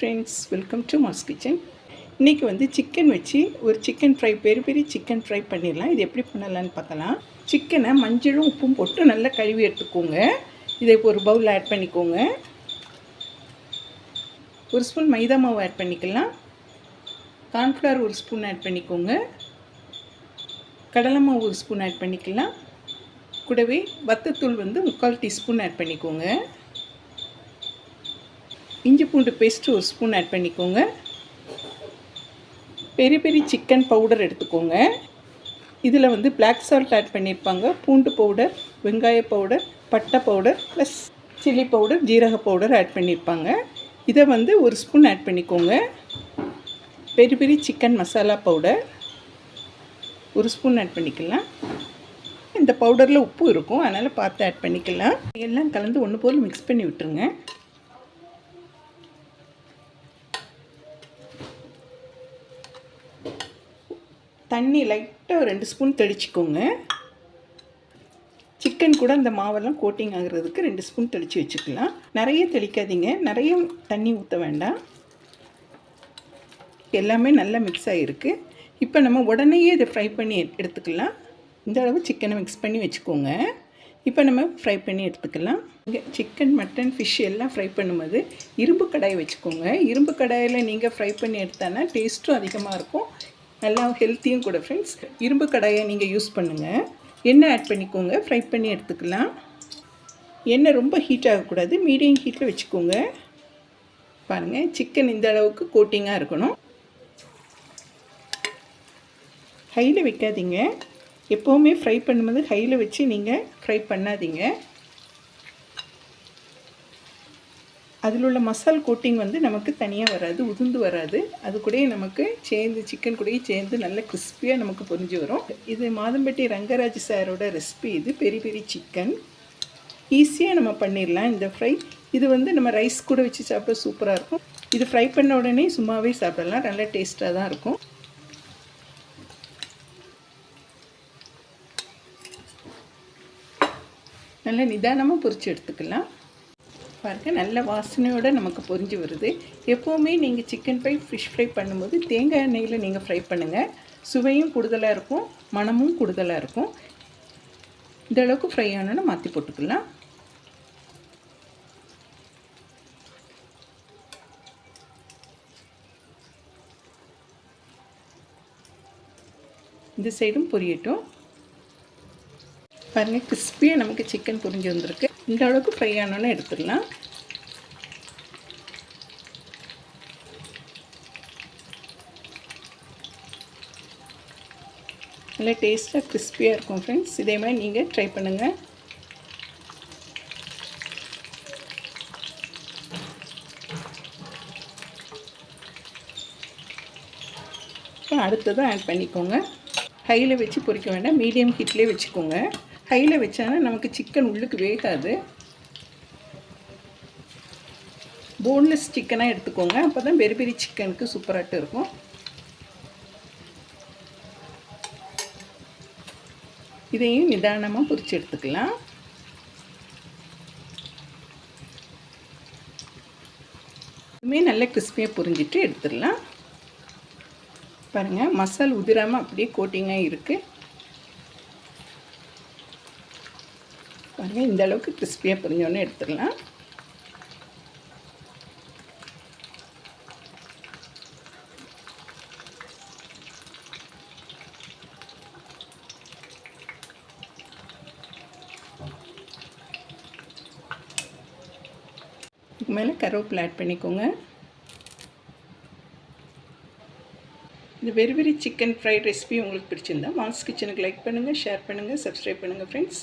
Friends welcome to Mass Kitchen இன்றைக்கி வந்து chicken வச்சு ஒரு சிக்கன் ஃப்ரை பெரிய பெரிய சிக்கன் ஃப்ரை பண்ணிடலாம். இது எப்படி பண்ணலான்னு பார்க்கலாம். சிக்கனை மஞ்சளும் உப்பும் போட்டு நல்லா கழுவி எடுத்துக்கோங்க. இதை இப்போ ஒரு பவுலில் ஆட் பண்ணிக்கோங்க. ஒரு ஸ்பூன் மைதா மாவு ஆட் பண்ணிக்கலாம். கார்ன்ஃப்ளவர் ஒரு ஸ்பூன் ஆட் பண்ணிக்கோங்க. கடலை மாவு ஒரு ஸ்பூன் ஆட் பண்ணிக்கலாம். கூடவே வத்தத்தூள் வந்து முக்கால் டீஸ்பூன் ஆட் பண்ணிக்கோங்க. இஞ்சி பூண்டு பேஸ்ட்டு ஒரு ஸ்பூன் ஆட் பண்ணிக்கோங்க. பெரிய பெரிய சிக்கன் பவுடர் எடுத்துக்கோங்க. இதில் வந்து பிளாக் சால்ட் ஆட் பண்ணியிருப்பாங்க பூண்டு பவுடர் வெங்காய பவுடர் பட்டை பவுடர் ப்ளஸ் சில்லி பவுடர் ஜீரக பவுடர் ஆட் பண்ணியிருப்பாங்க இதை வந்து ஒரு ஸ்பூன் ஆட் பண்ணிக்கோங்க. பெரிய பெரிய சிக்கன் மசாலா பவுடர் ஒரு ஸ்பூன் ஆட் பண்ணிக்கலாம். இந்த பவுடரில் உப்பு இருக்கும். அதனால் பார்த்து ஆட் பண்ணிக்கலாம். எல்லாம் கலந்து ஒன்று போல் மிக்ஸ் பண்ணி விட்டுருங்க. தண்ணி லைட்டாக ரெண்டு ஸ்பூன் தெளிச்சிக்கோங்க. சிக்கன் கூட அந்த மாவெல்லாம் கோட்டிங் ஆகுறதுக்கு ரெண்டு ஸ்பூன் தெளித்து வச்சுக்கலாம். நிறைய தெளிக்காதீங்க. நிறைய தண்ணி ஊற்ற வேண்டாம். எல்லாமே நல்லா மிக்ஸ் ஆகிருக்கு இப்போ நம்ம உடனேயே இதை ஃப்ரை பண்ணி எடுத்துக்கலாம். இந்த அளவு சிக்கனை மிக்ஸ் பண்ணி வச்சுக்கோங்க. இப்போ நம்ம ஃப்ரை பண்ணி எடுத்துக்கலாம். இங்கே சிக்கன் மட்டன் ஃபிஷ் எல்லாம் ஃப்ரை பண்ணும்போது இரும்பு கடாய் வச்சுக்கோங்க. இரும்பு கடாயில் நீங்கள் ஃப்ரை பண்ணி எடுத்தானா டேஸ்ட்டும் அதிகமாக இருக்கும். நல்லா ஹெல்த்தியும் கூட ஃப்ரெண்ட்ஸ் இரும்பு கடாயை நீங்கள் யூஸ் பண்ணுங்கள் எண்ணெய் ஆட் பண்ணிக்கோங்க. ஃப்ரை பண்ணி எடுத்துக்கலாம். எண்ணெய் ரொம்ப ஹீட் ஆகக்கூடாது. மீடியம் ஹீட்டில் வச்சுக்கோங்க. பாருங்கள் சிக்கன் இந்த அளவுக்கு கோட்டிங்காக இருக்கணும். ஹையில் வைக்காதீங்க. எப்போவுமே ஃப்ரை பண்ணும்போது ஹையில் வச்சு நீங்கள் ஃப்ரை பண்ணாதீங்க. அதில் உள்ள மசால் கோட்டிங் வந்து நமக்கு தனியாக வராது உதிர்ந்து வராது. அது கூடயே நமக்கு சேர்ந்து சிக்கன் கூடயே சேர்ந்து நல்ல கிறிஸ்பியாக நமக்கு பொறிஞ்சு வரும். இது மாதம்பட்டி ரங்கராஜ் சாரோட ரெசிபி இது பெரிய பெரிய சிக்கன் ஈஸியாக நம்ம பண்ணிடலாம் இந்த ஃப்ரை இது வந்து நம்ம ரைஸ் கூட வச்சு சாப்பிட சூப்பராக இருக்கும். இது ஃப்ரை பண்ண உடனே சும்மாவே சாப்பிடலாம். நல்ல டேஸ்ட்டாக தான் இருக்கும். நல்லா நிதானமாக பொரித்து எடுத்துக்கலாம். பாருங்கள் நல்ல வாசனையோடு நமக்கு பொரிஞ்சு வருது. எப்போவுமே நீங்கள் சிக்கன் ஃப்ரை ஃபிஷ் ஃப்ரை பண்ணும்போது தேங்காய் எண்ணெயில் நீங்கள் ஃப்ரை பண்ணுங்கள் சுவையும் கூடுதலாக இருக்கும் மனமும் கூடுதலாக இருக்கும். இந்த அளவுக்கு ஃப்ரை ஆனோன்னு மாற்றி போட்டுக்கலாம். இந்த சைடும் பொரியட்டும். பாருங்கள் கிறிஸ்பியாக நமக்கு சிக்கன் புரிஞ்சு வந்திருக்கு. இந்த அளவுக்கு ஃப்ரை ஆனோன்னு எடுத்துடலாம். நல்லா டேஸ்ட்டாக கிறிஸ்பியாக இருக்கும் ஃப்ரெண்ட்ஸ் இதே மாதிரி நீங்கள் ட்ரை பண்ணுங்கள் அடுத்ததும் ஆட் பண்ணிக்கோங்க. ஹையில் வச்சு பொறிக்க வேண்டாம் மீடியம் ஹீட்லேயே வச்சுக்கோங்க. கையில் வச்சானா நமக்கு சிக்கன் உள்ளுக்கு வேகாது. போன்லெஸ் சிக்கனாக எடுத்துக்கோங்க. அப்போ தான் பெரிய பெரிய சிக்கனுக்கு சூப்பராகிட்டு இருக்கும். இதையும் நிதானமாக பொரித்து எடுத்துக்கலாம். இதுவுமே நல்ல கிறிஸ்பியாக புரிஞ்சிட்டு எடுத்துடலாம். பாருங்கள் மசால் உதிராமல் அப்படியே கோட்டிங்காக இருக்குது பாருங்கள் இந்த அளவுக்கு கிறிஸ்பியாக புரிஞ்சோன்னே எடுத்துடலாம். இதுக்கு மேலே கருவேப்பில் ஆட் பண்ணிக்கோங்க. இந்த very very chicken fried recipe உங்களுக்கு பிடிச்சிருந்தா மாஸ் கிச்சனுக்கு லைக் பண்ணுங்கள் ஷேர் பண்ணுங்கள் சப்ஸ்கிரைப் பண்ணுங்கள் ஃப்ரெண்ட்ஸ்